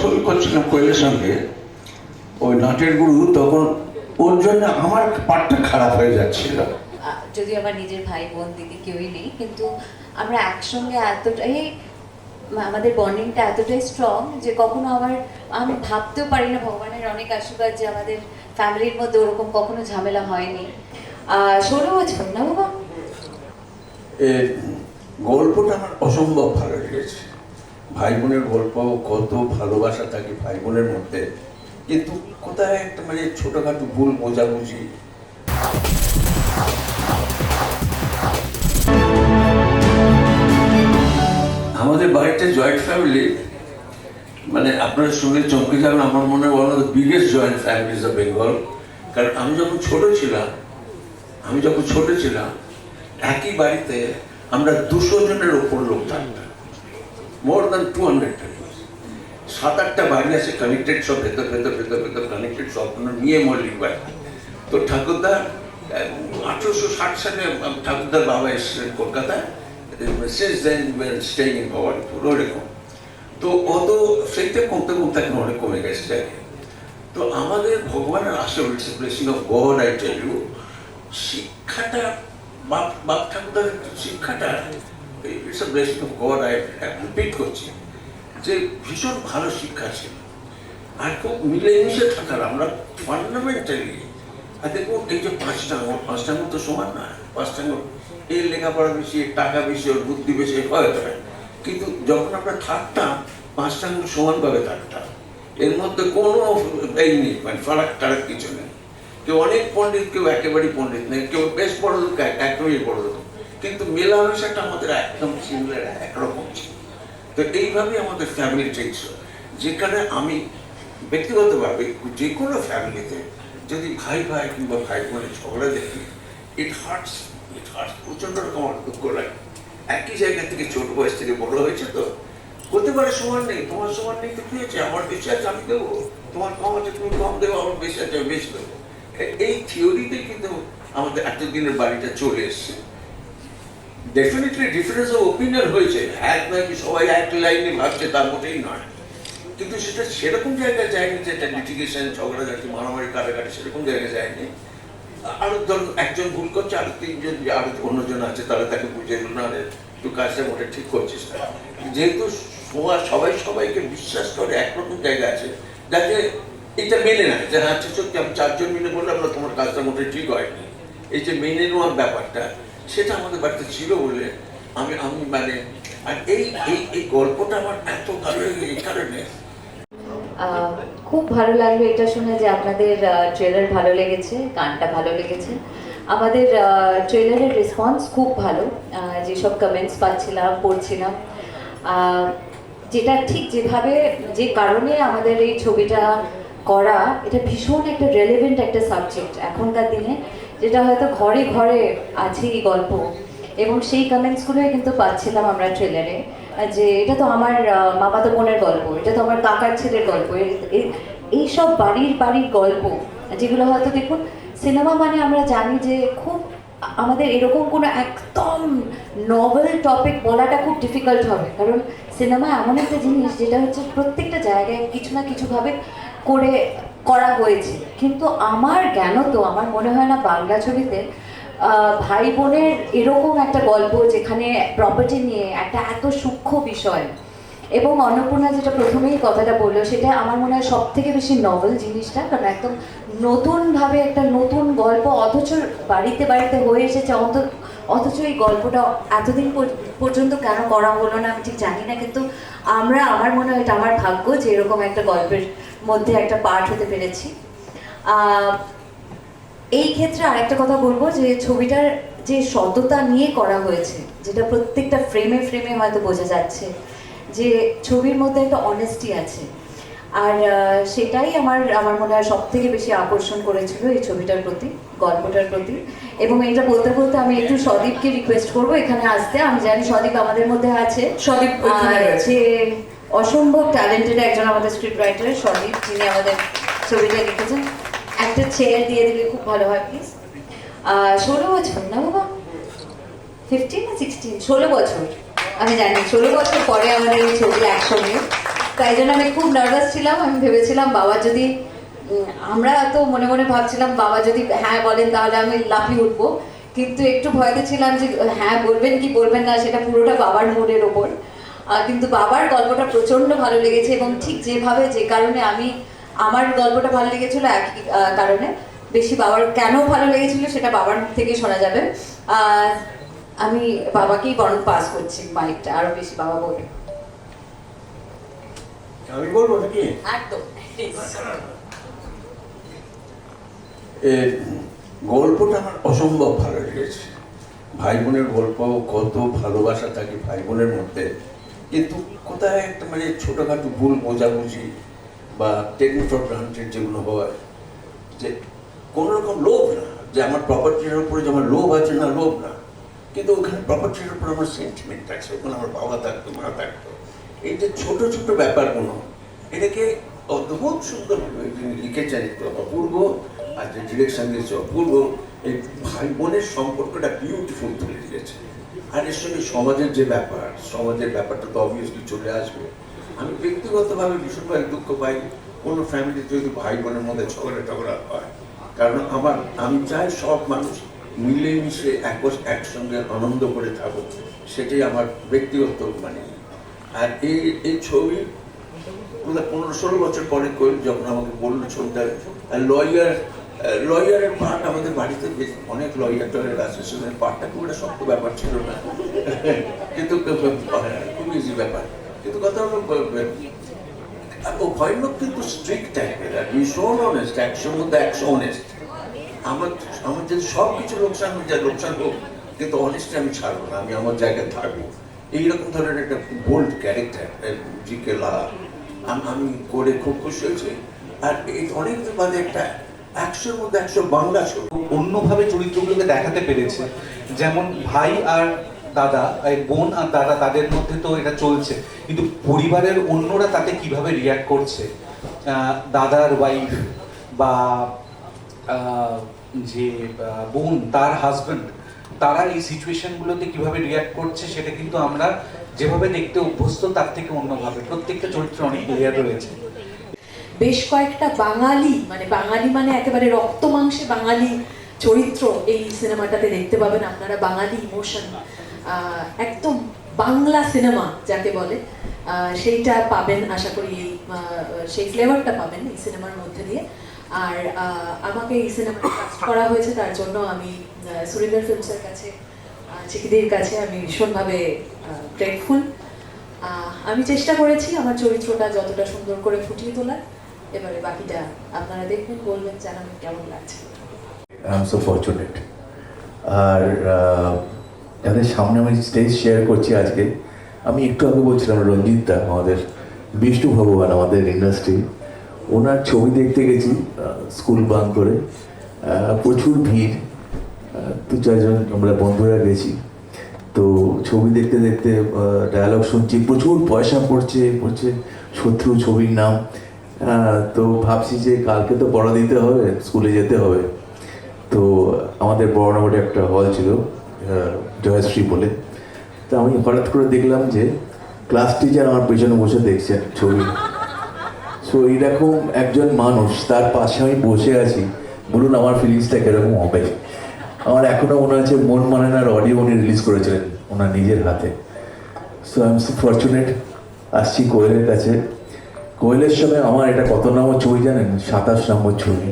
ছবি করছিলাম কোয়েলের সঙ্গে ওই নাটের গুরু তখন ওর জন্য আমার পাঠটা খারাপ হয়ে যাচ্ছিল। যদিও আমার নিজের ভাই বোন দিদি কেউই নেই কিন্তু আমরা একসঙ্গে এতটাই আমাদের বন্ডিংটা এতটাই স্ট্রং যে কখনো আমার আমি ভাবতেও পারি না ভগবানের অনেক আশীর্বাদ যে আমাদের ফ্যামিলির মধ্যে ওরকম কখনো ঝামেলা হয়নি। ষোলো বছর না বাবা। গল্পটা আমার অসম্ভব ভালো লেগেছে। ভাই বোনের গল্প, কত ভালোবাসা থাকে ভাই বোনের মধ্যে। কিন্তু কোথায় একটা মানে ছোটখাটো ভুল বোঝাবুঝি? আমাদের বাড়িতে জয়েন্ট ফ্যামিলি মানে আপনারা শুনলে চমকে যাবেন, আমার মনে হয় one of the biggest joint families of Bengal কারণ আমি যখন ছোট ছিলাম, আমি যখন ছোট ছিলাম, একই বাড়িতে আমরা দুশো জনের ওপর লোক থাকতাম। মোর দ্যান টু হান্ড্রেড সাত আটটা বাড়ি আছে কানেক্টেড সব, ভেতর ভেতর ভেতর ভেতর কানেক্টেড সব নিয়ে মল্লিক বাড়ি তো ঠাকুরদা আঠেরোশো ষাট সালে ঠাকুরদার বাবা এসেছিলেন কলকাতায় since then staying in Bhowanipore ওরকম তো অত সেইটা কমতে কমতে এখন অনেক কমে গেছে। তো আমাদের ভগবানের আসল it's blessing of God I tell you শিক্ষাটা, বাপ বাপ ঠাকুরদার শিক্ষাটা it's blessing of God I repeat করছি যে ভীষণ ভালো শিক্ষা ছিল। আর খুব মিলেমিশে থাকার, আমরা ফান্ডামেন্টালি আর এই যে পাঁচটা পাঁচটা সমান না পাঁচটা এর লেখাপড়া বেশি টাকা বেশি ওর বুদ্ধি বেশি হয়তো হয় কিন্তু যখন আমরা থাকতাম পাঁচটা আঙুল সমানভাবে থাকতাম। এর মধ্যে কোনো এই নেই মানে ফারাক টারাক কিছু নেই। কেউ অনেক পণ্ডিত, কেউ একেবারেই পণ্ডিত নেই কেউ বেশ বড় লোক এক- একেবারেই বড় লোক কিন্তু মেলামেশাটা আমাদের একদম সিমিলার একরকম ছিল। তো এইভাবেই আমাদের ফ্যামিলি ট্রিক্স যেখানে আমি ব্যক্তিগতভাবে যে কোনো ফ্যামিলিতে যদি ভাই ভাই কিংবা ভাই বোনের ঝগড়া দেখি ইট হার্টস ইট হার্টস প্রচণ্ড রকম দুঃখ লাগে। একই জায়গা থেকে ছোট বয়স থেকে বড় হয়েছে তো। হতে পারে সমান নেই, তোমার সমান নেই তো কি হয়েছে আমার বেশি আছে, আমি দেবো। তোমার কম আছে, তুমি কম দেবো, আমার বেশি আছে, আমি বেশি দেবো। এই থিওরিতে কিন্তু আমাদের এতদিনের বাড়িটা চলে এসছে। ডেফিনেটলি ডিফারেন্স অফ ওপিনিয়ন হয়েছে। এক নাকি সবাই এক লাইনে ভাবছে, তার মোটেই নয়। কিন্তু সেটা সেরকম জায়গায় যায়নি যেটা লিটিগেশন ঝগড়াঝাটি মারামারি, কাটাকাটি সেরকম জায়গায় যায়নি। আরও ধরুন একজন ভুল করছে, আর তিনজন যে আরও অন্যজন আছে, তারা তাকে বুঝে দিল না তুই কাজটা মোটে ঠিক করছিস না। যেহেতু সবাই সবাই সবাইকে বিশ্বাস করে একরকম জায়গা আছে যাতে এটা মেনে নেয় যে হ্যাঁ সত্যি আমি চারজন মিলে বললাম, না, তোমার কাজটা মোটে ঠিক হয়নি। এই যে মেনে নেওয়ার ব্যাপারটা সেটা আমাদের বাড়িতে ছিল বলে আমি আমি মানে আর এই এই এই গল্পটা আমার এত ভালো এই কারণে। খুব ভালো লাগল এটা শুনে যে আপনাদের ট্রেলার ভালো লেগেছে, গানটা ভালো লেগেছে। আমাদের ট্রেলারের রেসপন্স খুব ভালো। যেসব কমেন্টস পাচ্ছিলাম, পড়ছিলাম। যেটা ঠিক যেভাবে, যে কারণে আমাদের এই ছবিটা করা, এটা ভীষণ একটা রেলেভেন্ট একটা সাবজেক্ট এখনকার দিনে। যেটা হয়তো ঘরে ঘরে আছে এই গল্প। এবং সেই কমেন্টসগুলোই কিন্তু পাচ্ছিলাম আমরা ট্রেলারে যে এটা তো আমার মামাতো বোনের গল্প, এটা তো আমার কাকার ছেলের গল্প। এইসব বাড়ির বাড়ির গল্প, যেগুলো হয়তো দেখুন সিনেমা মানে আমরা জানি যে খুব আমাদের এরকম কোনো একদম নভেল টপিক বলাটা খুব ডিফিকাল্ট হবে। কারণ সিনেমা এমন একটা জিনিস যেটা হচ্ছে প্রত্যেকটা জায়গায় কিছু না কিছুভাবে করে করা হয়েছে। কিন্তু আমার জ্ঞান তো, আমার মনে হয় না বাংলা ছবিতে ভাই বোনের এরকম একটা গল্প যেখানে প্রপার্টি নিয়ে একটা এত সূক্ষ্ম বিষয় এবং অন্নপূর্ণা যেটা প্রথমেই কথাটা বলল, সেটা আমার মনে হয় সব থেকে বেশি নভেল জিনিসটা, কারণ একদম নতুনভাবে একটা নতুন গল্প, অথচ বাড়িতে বাড়িতে হয়ে এসেছে অত অথচ এই গল্পটা এতদিন পর- পর্যন্ত কেন করা হলো না আমি ঠিক জানি না, কিন্তু আমরা, আমার মনে হয় এটা আমার ভাগ্য যে এরকম একটা গল্পের মধ্যে একটা পার্ট হতে পেরেছি। এই ক্ষেত্রে আরেকটা কথা বলব যে ছবিটার যে সততা নিয়ে করা হয়েছে যেটা প্রত্যেকটা ফ্রেমে ফ্রেমে হয়তো বোঝা যাচ্ছে যে ছবির মধ্যে একটা অনেস্টি আছে। আর সেটাই আমার আমার মনে হয় সব থেকে বেশি আকর্ষণ করেছিল এই ছবিটার প্রতি গল্পটার প্রতি। এবং এটা বলতে বলতে আমি একটু সদীপকে রিকোয়েস্ট করব এখানে আসতে। আমি জানি সদীপ আমাদের মধ্যে আছে। সদীপ যে অসম্ভব ট্যালেন্টেড একজন আমাদের স্ক্রিপ্ট রাইটার সদীপ যিনি আমাদের ছবিটা লিখেছেন। একটা চেয়ার দিয়ে দিলে খুব ভালো হয় প্লিজ ষোলো বছর না বাবা? ফিফটিন না সিক্সটিন ষোলো বছর। আমি জানি, ষোলো বছর পরে আমাদের এই ছবি একসঙ্গে। তাই জন্য আমি খুব নার্ভাস ছিলাম, আমি ভেবেছিলাম বাবা যদি আমরা তো মনে মনে ভাবছিলাম বাবা যদি হ্যাঁ বলেন তাহলে আমি লাফিয়ে উঠবো। কিন্তু একটু ভয়তে ছিলাম যে হ্যাঁ বলবেন কি বলবেন না, সেটা পুরোটা বাবার মোড়ের ওপর। কিন্তু বাবার গল্পটা প্রচণ্ড ভালো লেগেছে এবং ঠিক যেভাবে যে কারণে আমি আমার গল্পটা ভালো লেগেছিল একই কারণে। বেশি বাবার কেন ভালো লেগেছিল সেটা বাবার থেকে শোনা যাবে। আমি বাবাকেই বরং পাস করছি মাইকটা আরও বেশি বাবা বলে আমি বলব নাকি? একদম। গল্পটা আমার অসম্ভব ভালো লেগেছে। ভাই বোনের গল্প কত ভালোবাসা থাকে ভাই বোনের মধ্যে। কিন্তু কোথায় একটা মানে ছোটোখাটো ভুল বোঝাবুঝি বা টেকনিক ফর গ্রান্টেড যেগুলো হয়, যে কোনো রকম লোভ না, যে আমার প্রপার্টির উপরে যে আমার লোভ আছে না, লোভ না। কিন্তু ওখানে প্রপার্টির উপর আমার সেন্টিমেন্ট আছে, ওখানে আমার বাবা থাকতো, মা থাকতো। এই যে ছোটো ছোটো ব্যাপারগুলো, এটাকে অদ্ভুত সুন্দর লিখেছেন অপূর্ব আর যে ডিরেকশন দিয়েছে অপূর্ব এই ভাই বোনের সম্পর্কটা বিউটিফুল তুলে দিয়েছে। আর এর সঙ্গে সমাজের যে ব্যাপার, সমাজের ব্যাপারটা তো অবভিয়াসলি চলে আসবে। আমি ব্যক্তিগতভাবে ভীষণভাবে দুঃখ পাই, কোনো ফ্যামিলিতে যদি ভাই বোনের মধ্যে ঝগড়া টগড়া হয়। কারণ আমার, আমি চাই সব মানুষ মিলেমিশে এক একসঙ্গে আনন্দ করে থাকুক, সেটাই আমার ব্যক্তিগত মানে। আর এই এই ছবি বোধহয় পনেরো ষোলো বছর পরে যখন আমাকে বলল ছবিটা লয়ার লয়ারের পার্ট আমাদের বাড়িতে অনেক লয়ার টয়ার সেখানে পার্টটা খুব একটা শক্ত ব্যাপার ছিল না। কিন্তু খুব ইজি ব্যাপার। কিন্তু কথা হলো ও কিন্তু স্ট্রিক্ট টাইপের আর ভীষণ অনেস্ট একশোর মধ্যে একশো অনেস্ট আমার আমার যদি সব কিছু লোকসান হয়ে যায়, লোকসান হোক, কিন্তু অনেস্টে আমি ছাড়বো না, আমি আমার জায়গায় থাকব। এইরকম ধরনের একটা বোল্ড ক্যারেক্টার জি কে আম- করে খুব খুশি হয়েছি। আর এই অনেক বাদে একটা একশোর মধ্যে একশো বাংলা ছবি। অন্যভাবে চরিত্রগুলোকে দেখাতে পেরেছে। যেমন ভাই আর দাদা বোন আর দাদা, তাদের মধ্যে তো এটা চলছে। কিন্তু পরিবারের অন্যরা তাতে কীভাবে রিয়াক্ট করছে? দাদার ওয়াইফ বা যে বোন, তার হাজবেন্ড তারা এই সিচুয়েশনগুলোতে কীভাবে রিয়াক্ট করছে, সেটা কিন্তু আমরা যেভাবে দেখতে অভ্যস্ত, তার থেকে অন্যভাবে। প্রত্যেকটা চরিত্রে অনেক লেয়ার রয়েছে। বেশ কয়েকটা বাঙালি মানে বাঙালি মানে একেবারে রক্ত মাংসে বাঙালি চরিত্র এই সিনেমাটাতে দেখতে পাবেন আপনারা, বাঙালি ইমোশন। একদম বাংলা সিনেমা যাকে বলে। সেইটা পাবেন, আশা করি এই সেই ফ্লেভারটা পাবেন এই সিনেমার মধ্যে দিয়ে। আর আমাকে এই সিনেমাটা কাস্ট করা হয়েছে, তার জন্য আমি সুরেন্দ্র ফিল্মসের কাছে চিকিদির কাছে আমি ভীষণভাবে গ্রেটফুল আমি চেষ্টা করেছি আমার চরিত্রটা যতটা সুন্দর করে ফুটিয়ে তোলার। এবারে বাকিটা আপনারা দেখবেন বলবেন জানাবেন কেমন লাগছে। আর যাদের সামনে আমি স্টেজ শেয়ার করছি আজকে, আমি একটু আগে বলছিলাম, রঞ্জিত দা, আমাদের বিষ্ণু ভগবান, আমাদের ইন্ডাস্ট্রি ওনার ছবি দেখতে গেছি স্কুল বাং করে। প্রচুর ভিড়। দু চারজন আমরা বন্ধুরা গেছি। তো ছবি দেখতে দেখতে ডায়ালগ শুনছি, প্রচুর পয়সা পড়ছে পড়ছে শত্রু ছবির নাম। তো ভাবছি যে কালকে তো পড়া দিতে হবে, স্কুলে যেতে হবে। তো আমাদের বড়নাগরে একটা হল ছিল জয়শ্রী বলে। তো আমি হঠাৎ করে দেখলাম যে ক্লাস টিচার আমার পেছনে বসে দেখছে ছবি। সো এইরকম একজন মানুষ, তার পাশে আমি বসে আছি। বলুন, আমার ফিলিংসটা কীরকম হবে? আমার এখনও মনে আছে মন মানে না অডিও উনি রিলিজ করেছিলেন ওনার নিজের হাতে। So I am so fortunate আসছি কোয়েলের কাছে। কোয়েলের সঙ্গে আমার এটা কত নম্বর ছবি জানেন? সাতাশ নম্বর ছবি।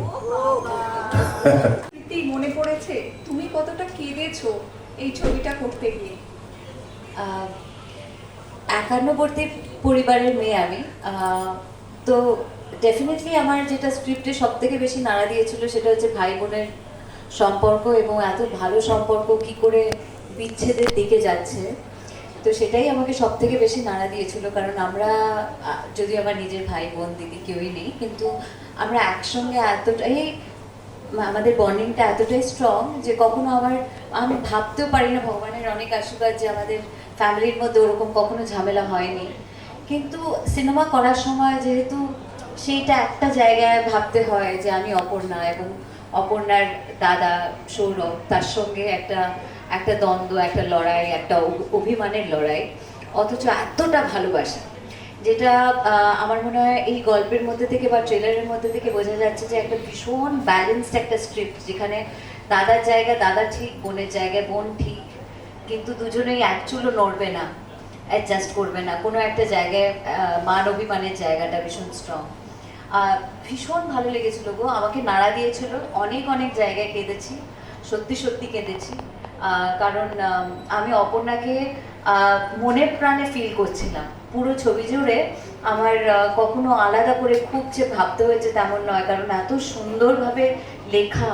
মনে পড়েছে? তুমি কতটা কেঁদেছো এই ছবিটা করতে গিয়ে? আহ, একান্নবর্তী পরিবারের মেয়ে আমি। আহ, তো ডেফিনেটলি আমার যেটা স্ক্রিপ্টে সব থেকে বেশি নাড়া দিয়েছিল সেটা হচ্ছে ভাই বোনের সম্পর্ক এবং এত ভালো সম্পর্ক কি করে বিচ্ছেদের দিকে যাচ্ছে, তো সেটাই আমাকে সব থেকে বেশি নাড়া দিয়েছিল। কারণ আমরা যদি আমার নিজের ভাই বোন দিদি কেউই নেই, কিন্তু আমরা একসঙ্গে এতটাই আমাদের বন্ডিংটা এতটাই স্ট্রং যে কখনো আমার, আমি ভাবতেও পারি না ভগবানের অনেক আশীর্বাদ যে আমাদের ফ্যামিলির মধ্যে ওরকম কখনো ঝামেলা হয়নি। কিন্তু সিনেমা করার সময় যেহেতু সেইটা একটা জায়গায় ভাবতে হয় যে আমি অপর্ণা এবং অপর্ণার দাদা সৌরভ, তার সঙ্গে একটা একটা দ্বন্দ্ব, একটা লড়াই, একটা অভিমানের লড়াই, অথচ এতটা ভালোবাসা, যেটা আমার মনে হয় এই গল্পের মধ্যে থেকে বা ট্রেলারের মধ্যে থেকে বোঝা যাচ্ছে যে একটা ভীষণ ব্যালেন্সড একটা স্ক্রিপ্ট যেখানে দাদার জায়গা, দাদা ঠিক, বোনের জায়গায় বোন ঠিক, কিন্তু দুজনেই অ্যাকচুয়ালও নড়বে না অ্যাডজাস্ট করবে না। কোনো একটা জায়গায় মান অভিমানের জায়গাটা ভীষণ স্ট্রং ভীষণ ভালো লেগেছিল গো। আমাকে নাড়া দিয়েছিল। অনেক অনেক জায়গায় কেঁদেছি। সত্যি সত্যি কেঁদেছি। কারণ, আমি অপর্ণাকে মনের প্রাণে ফিল করছিলাম। পুরো ছবি জুড়ে আমার কখনো আলাদা করে খুব যে ভাবতে হয়েছে তেমন নয়। কারণ এত সুন্দরভাবে লেখা,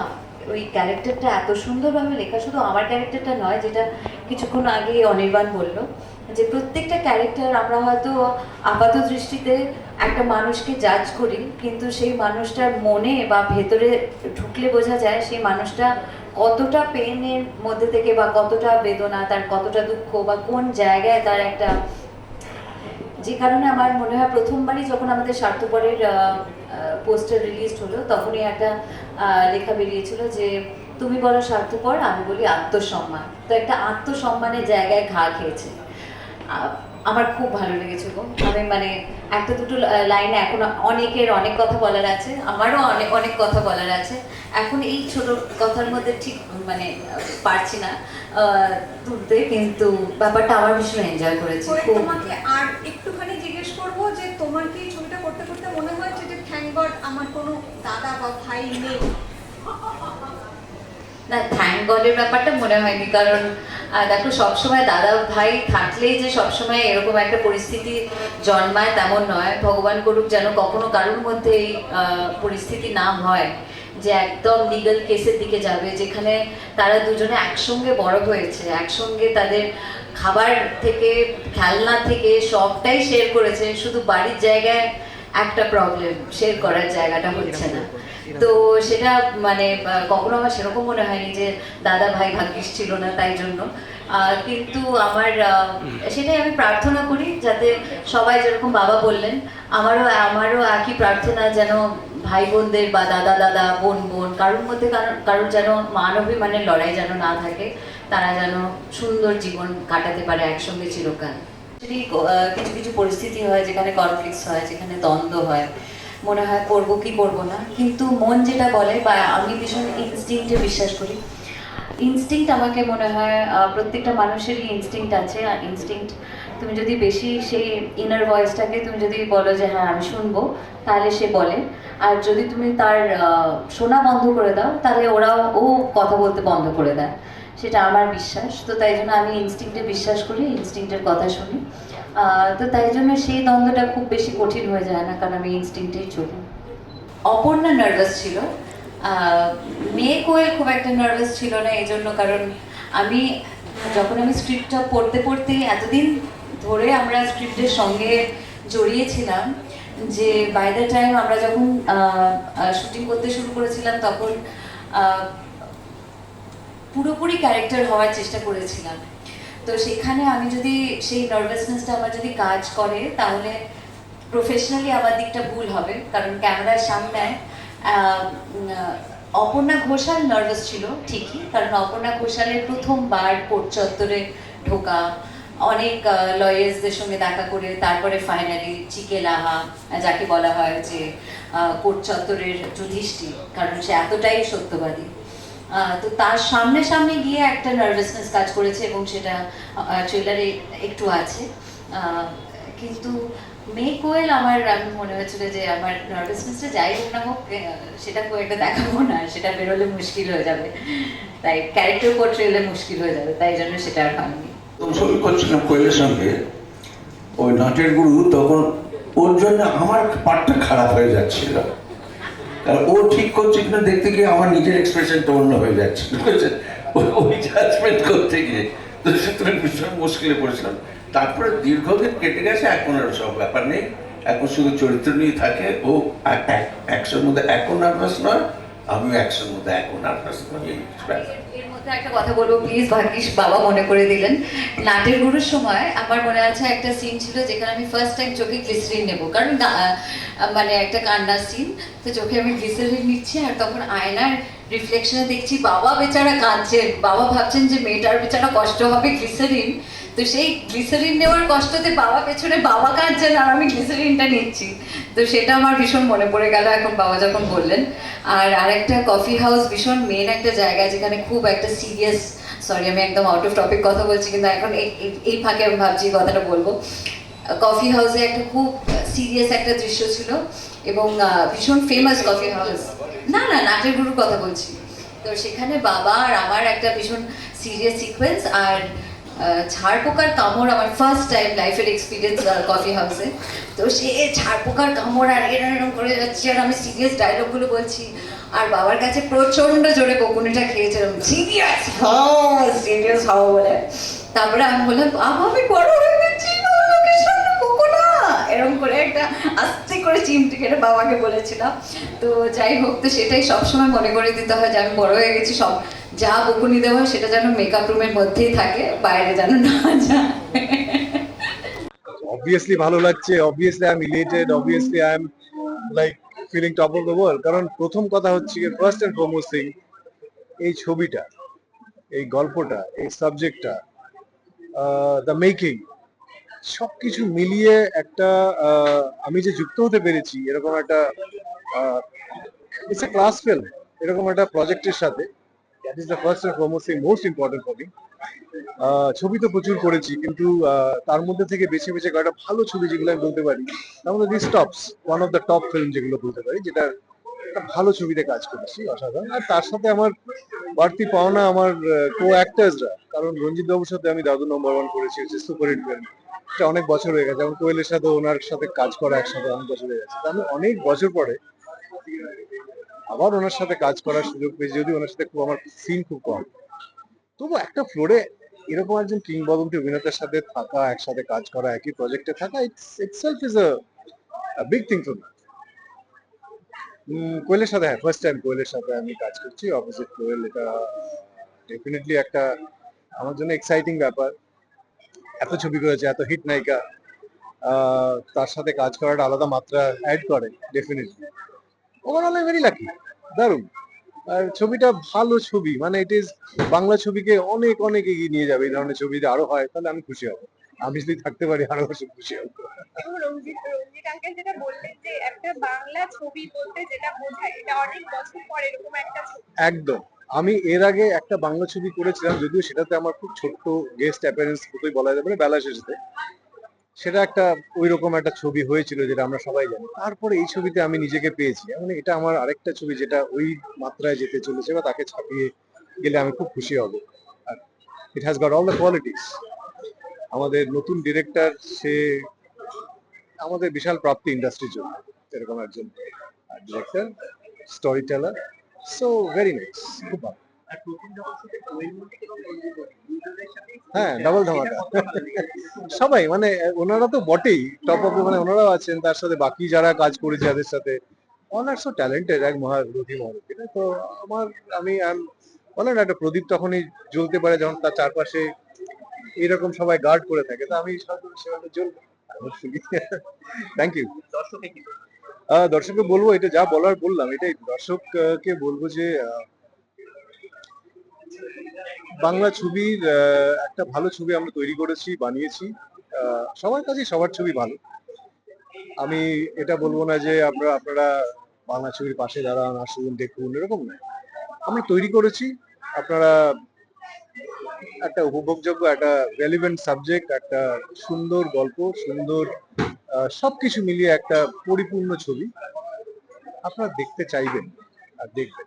ওই ক্যারেক্টারটা এত সুন্দরভাবে লেখা শুধু আমার ক্যারেক্টারটা নয়, যেটা কিছুক্ষণ আগে অনির্বাণ বলল যে প্রত্যেকটা ক্যারেক্টার আমরা হয়তো আপাত দৃষ্টিতে একটা মানুষকে জাজ করি, কিন্তু সেই মানুষটার মনে বা ভেতরে ঢুকলে বোঝা যায় সেই মানুষটা কতটা পেনের মধ্যে থেকে বা কতটা বেদনা, তার কতটা দুঃখ বা কোন জায়গায় তার একটা যে কারণে আমার মনে হয় প্রথমবারই যখন আমাদের স্বার্থপরের পোস্টার রিলিজ হলো, তখনই একটা লেখা বেরিয়েছিল যে, তুমি বলো স্বার্থপর, আমি বলি আত্মসম্মান। তো একটা আত্মসম্মানের জায়গায় ঘা খেয়েছে। আমার খুব ভালো লেগেছে গো। আমি মানে একটা দুটো লাইনে এখন অনেকের অনেক কথা বলার আছে আমারও অনেক অনেক কথা বলার আছে। এখন এই ছোট কথার মধ্যে ঠিক মানে পারছি না তুলতে কিন্তু ব্যাপারটা আমার ভীষণ এনজয় করেছি। তোমাকে আর একটুখানি জিজ্ঞেস করব যে তোমার কি ছবিটা করতে করতে মনে হয়েছে যে থ্যাংক গড আমার কোনো দাদা বা ভাই নেই? না থ্যাংক গডের ব্যাপারটা মনে হয়নি, কারণ দেখো, সবসময় দাদা ভাই থাকলেই যে সবসময় এরকম একটা পরিস্থিতি জন্মায় তেমন নয়। ভগবান করুক যেন কখনো কারোর মধ্যে এই পরিস্থিতি না হয়, যে একদম লিগাল কেসের দিকে যাবে, যেখানে তারা দুজনে একসঙ্গে বড় হয়েছে, একসঙ্গে তাদের খাবার থেকে, খেলনা থেকে সবটাই শেয়ার করেছে, শুধু বাড়ির জায়গায় একটা প্রবলেম শেয়ার করার জায়গাটা হচ্ছে না। তো সেটা মানে কখনো আমার সেরকম মনে হয়নি যে দাদা ভাই ভাগ্যিস ছিল না তাই জন্য। কিন্তু আমার সেটাই আমি প্রার্থনা করি যাতে সবাই যেরকম বাবা বললেন, আমারও আমারও একই প্রার্থনা যেন ভাই বোনদের বা দাদা দাদা, বোন বোন, কারোর মধ্যে কারো- কারোর যেন মানবী মানে লড়াই যেন না থাকে, তারা যেন সুন্দর জীবন কাটাতে পারে একসঙ্গে চিরকাল। যদি কিছু কিছু পরিস্থিতি হয়, যেখানে কনফ্লিক্টস হয়, যেখানে দ্বন্দ্ব হয়, মনে হয় করব কি করব না, কিন্তু মন যেটা বলে, বা আমি ভীষণ ইনস্টিংক্টে বিশ্বাস করি ইনস্টিংক্ট আমাকে মনে হয় প্রত্যেকটা মানুষেরই ইনস্টিংক্ট আছে, আর ইনস্টিংক্ট তুমি যদি বেশি সেই ইনার ভয়েসটাকে তুমি যদি বলো যে হ্যাঁ আমি শুনব, তাহলে সে বলে। আর যদি তুমি তার শোনা বন্ধ করে দাও, তাহলে ওরাও, ও কথা বলতে বন্ধ করে দেয়। সেটা আমার বিশ্বাস। তো তাই জন্য আমি ইনস্টিংক্টে বিশ্বাস করি ইনস্টিংক্টের কথা শুনি। তো তাই জন্য সেই দ্বন্দ্বটা খুব বেশি কঠিন হয়ে যায় না, কারণ আমি ইনস্টিংক্টেই চলি। অপর্ণা নার্ভাস ছিল। মেয়ে কোয়েল খুব একটা নার্ভাস ছিল না, এই জন্য কারণ আমি যখন আমি স্ক্রিপ্টটা পড়তে পড়তে এতদিন ধরে আমরা স্ক্রিপ্টের সঙ্গে জড়িয়েছিলাম যে বাই দ্য টাইম আমরা যখন শুটিং করতে শুরু করেছিলাম, তখন পুরোপুরি ক্যারেক্টার হওয়ার চেষ্টা করেছিলাম। তো সেখানে আমি যদি সেই নার্ভাসনেসটা আমার যদি কাজ করে, তাহলে প্রফেশনালি আমার দিকটা ভুল হবে। কারণ ক্যামেরার সামনে অপর্ণা ঘোষাল নার্ভাস ছিল, ঠিকই। কারণ অপর্ণা ঘোষালের প্রথমবার কোর্ট চত্বরে ঢোকা, অনেক লয়ার্সদের সঙ্গে দেখা করে, তারপরে ফাইনালি চিকে লাহা, যাকে বলা হয় যে কোর্ট চত্বরের যুধিষ্ঠির, কারণ সে এতটাই সত্যবাদী। তো তার সামনে সামনে গিয়ে একটা নার্ভাসনেস কাজ করেছে এবং সেটা ট্রেলারে একটু আছে। কিন্তু মে কোয়েল আমার, আমি মনে হয়েছিল যে আমার নার্ভাসনেসটা যাই হোক না হোক সেটা একটা দেখাবো না, সেটা বেরোলে মুশকিল হয়ে যাবে। তাই ক্যারেক্টার পোর্ট্রেলে মুশকিল হয়ে যাবে, তাই জন্য সেটা আর হয়নি। ছবি করছিলাম কোয়েলের সঙ্গে। ওই নাটের গুরু তখন, ওর জন্য আমার পার্টটা খারাপ হয়ে যাচ্ছিল। ও ঠিক করছে কিনা দেখতে গিয়ে আমার নিজের এক্সপ্রেশনটা অন্য হয়ে যাচ্ছে? ওই- জাজমেন্ট করতে গিয়ে। তো সুতরাং ভীষণ মুশকিলে পড়েছিলাম। তারপরে দীর্ঘদিন কেটে গেছে, এখন আর সব ব্যাপার নেই। এখন শুধু চরিত্র নিয়ে থাকে। ও এক- এক- একশোর মধ্যে এখন নার্ভাস নয়, আমিও একশোর মধ্যে এখন নার্ভাস নয় একটা কথা বলব প্লিজ ভাগ্যিস বাবা মনে করে দিলেন। নাটের গুরুর সময় আমার মনে আছে একটা সিন ছিল যেখানে আমি ফার্স্ট টাইম চোখে গ্লিসারিন নেব। কারণ মানে একটা কান্নার সিন তো চোখে আমি গ্লিসারিন নিচ্ছি আর তখন আয়নার রিফ্লেকশনে দেখছি বাবা বেচারা কাঁদছেন বাবা ভাবছেন যে মেয়েটার বেচারা কষ্ট হবে গ্লিসারিন তো সেই গ্লিসারিন নেওয়ার কষ্টতে বাবা পেছনে বাবা কাঁদছেন আর আমি গ্লিসারিনটা নিচ্ছি। তো সেটা আমার ভীষণ মনে পড়ে গেল এখন বাবা যখন বললেন। আর আরেকটা কফি হাউস ভীষণ মেন একটা জায়গা যেখানে খুব একটা সিরিয়াস সরি আমি একদম আউট অফ টপিক কথা বলছি কিন্তু এখন এই- ফাঁকে আমি ভাবছি কথাটা বলব। কফি হাউসে একটা খুব সিরিয়াস একটা দৃশ্য ছিল এবং ভীষণ ফেমাস কফি হাউস না না, নাটের গুরুর কথা বলছি। তো সেখানে বাবা আর আমার একটা ভীষণ সিরিয়াস সিকোয়েন্স আর ঝাড় পোকার কামড় আমার ফার্স্ট টাইম লাইফের এক্সপিরিয়েন্স কফি হাউসে তো সে ঝাড় পোকার কামড় আর এরম এরম করে যাচ্ছি আর আমি সিরিয়াস ডায়লগগুলো বলছি আর বাবার কাছে প্রচণ্ড জোরে বকুনিটা খেয়েছিলাম সিরিয়াস হও সিরিয়াস হও বলে। তারপরে আমি বললাম বাবা আমি বড় হয়ে গেছি এরকম করে একটা আস্তে করে চিমটি কেটে বাবাকে বলেছিলাম। তো যাই হোক তো সেটাই সবসময় মনে করে দিতে হয় যে আমি বড় হয়ে গেছি সব যা বকুনি দেওয়া হয় সেটা যেন মেকআপ রুমের মধ্যেই থাকে, বাইরে যেন না যায়। অবভিয়াসলি ভালো লাগছে obviously I am elated obviously I am like feeling top of the world কারণ প্রথম কথা হচ্ছে ফার্স্ট এন্ড ফরমোস্ট থিং এই ছবিটা, এই গল্পটা, এই সাবজেক্টটা দ্য মেকিং সবকিছু মিলিয়ে একটা আমি যে যুক্ত হতে পেরেছি, এরকম একটা এ ক্লাস ফিল্ম এরকম একটা প্রজেক্টের সাথে is the first and foremost most important for me ছবি তো প্রচুর করেছি, কিন্তু তার মধ্যে থেকে বেছে বেছে কয়েকটা ভালো ছবি যেগুলো আমি বলতে পারি, তার মধ্যে this tops one of the top film যেগুলো বলতে পারি, যেটা ভালো ছবিতে কাজ করেছি, অসাধারণ। আর তার সাথে আমার বাড়তি পাওনা আমার কো অ্যাক্টার্সরা কারণ রঞ্জিত বাবুর সাথে আমি দাদু নম্বর ওয়ান করেছি, হচ্ছে সুপার হিট ফিল্ম এটা অনেক বছর হয়ে গেছে, যেমন কোয়েলের সাথে ওনার সাথে কাজ করা একসাথে অনেক বছর হয়ে গেছে। আমি অনেক বছর পরে আবার ওনার সাথে কাজ করার সুযোগ পেয়েছি, যদি ওনার সাথে খুব আমার সিন খুব কম। তবু একটা ফ্লোরে এরকম একজন কিংবদন্তি অভিনেতার সাথে থাকা, একসাথে কাজ করা, একই প্রজেক্টে থাকা it's itself is a big thing for কোয়েলের সাথে হ্যাঁ ফার্স্ট টাইম কোয়েলের সাথে আমি কাজ করছি অপোজিট কোয়েল, এটা ডেফিনেটলি একটা আমার জন্য এক্সাইটিং ব্যাপার। এত ছবি করেছে, এত হিট নায়িকা তার সাথে কাজ করাটা আলাদা মাত্রা অ্যাড করে definitely overall I very lucky দারুণ। আর ছবিটা ভালো ছবি। মানে ইট ইজ বাংলা ছবিকে অনেক অনেক এগিয়ে নিয়ে যাবে এই ধরনের ছবি যদি আরও হয় তাহলে আমি খুশি হব। আমি যদি থাকতে পারি আরও বেশি খুশি হব। রঞ্জিত রঞ্জিত আঙ্কেল যেটা বললেন যে একটা বাংলা ছবি বলতে যেটা বোঝায় এটা অনেক বছর পর এরকম একটা একদম। আমি এর আগে একটা বাংলা ছবি করেছিলাম যদিও সেটাতে আমার খুব ছোট্ট গেস্ট অ্যাপিয়ারেন্স মতোই বলা যাবে মানে বেলা শেষেতে সেটা একটা ওই রকম একটা ছবি হয়েছিল যেটা আমরা সবাই জানি। তারপরে এই ছবিতে আমি নিজেকে পেয়েছি। মানে এটা আমার আরেকটা ছবি যেটা ওই মাত্রায় যেতে চলেছে বা তাকে ছাপিয়ে গেলে আমি খুব খুশি হব। আর it has got all the qualities আমাদের নতুন ডিরেক্টর সে আমাদের বিশাল প্রাপ্তি ইন্ডাস্ট্রির জন্য, এরকম একজন director story teller so very nice খুব ভালো। হ্যাঁ ডাবল ধামাকা। সবাই মানে ওনারা তো বটেই টপ অফ মানে ওনারাও আছেন তার সাথে বাকি যারা কাজ করেছে যাদের সাথে। অনার সো ট্যালেন্টেড এক মহারথী মহারথী তো আমার আমি বলে না একটা প্রদীপ তখনই জ্বলতে পারে যখন তার চারপাশে এরকম সবাই গার্ড করে থাকে তো আমি সেভাবে জ্বলবো থ্যাংক ইউ দর্শককে বলব? এটা যা বলার বললাম এটাই। দর্শককে বলব যে বাংলা ছবির একটা ভালো ছবি আমরা তৈরি করেছি, বানিয়েছি। সবার কাছেই সবার ছবি ভালো। আমি এটা বলব না যে আমরা, আপনারা বাংলা ছবির পাশে দাঁড়ান, আসুন, দেখুন, এরকম নয় আমরা তৈরি করেছি, আপনারা একটা উপভোগযোগ্য, একটা রেলিভেন্ট সাবজেক্ট একটা সুন্দর গল্প, সুন্দর সবকিছু মিলিয়ে একটা পরিপূর্ণ ছবি। আপনারা দেখতে চাইবেন, আর দেখবেন।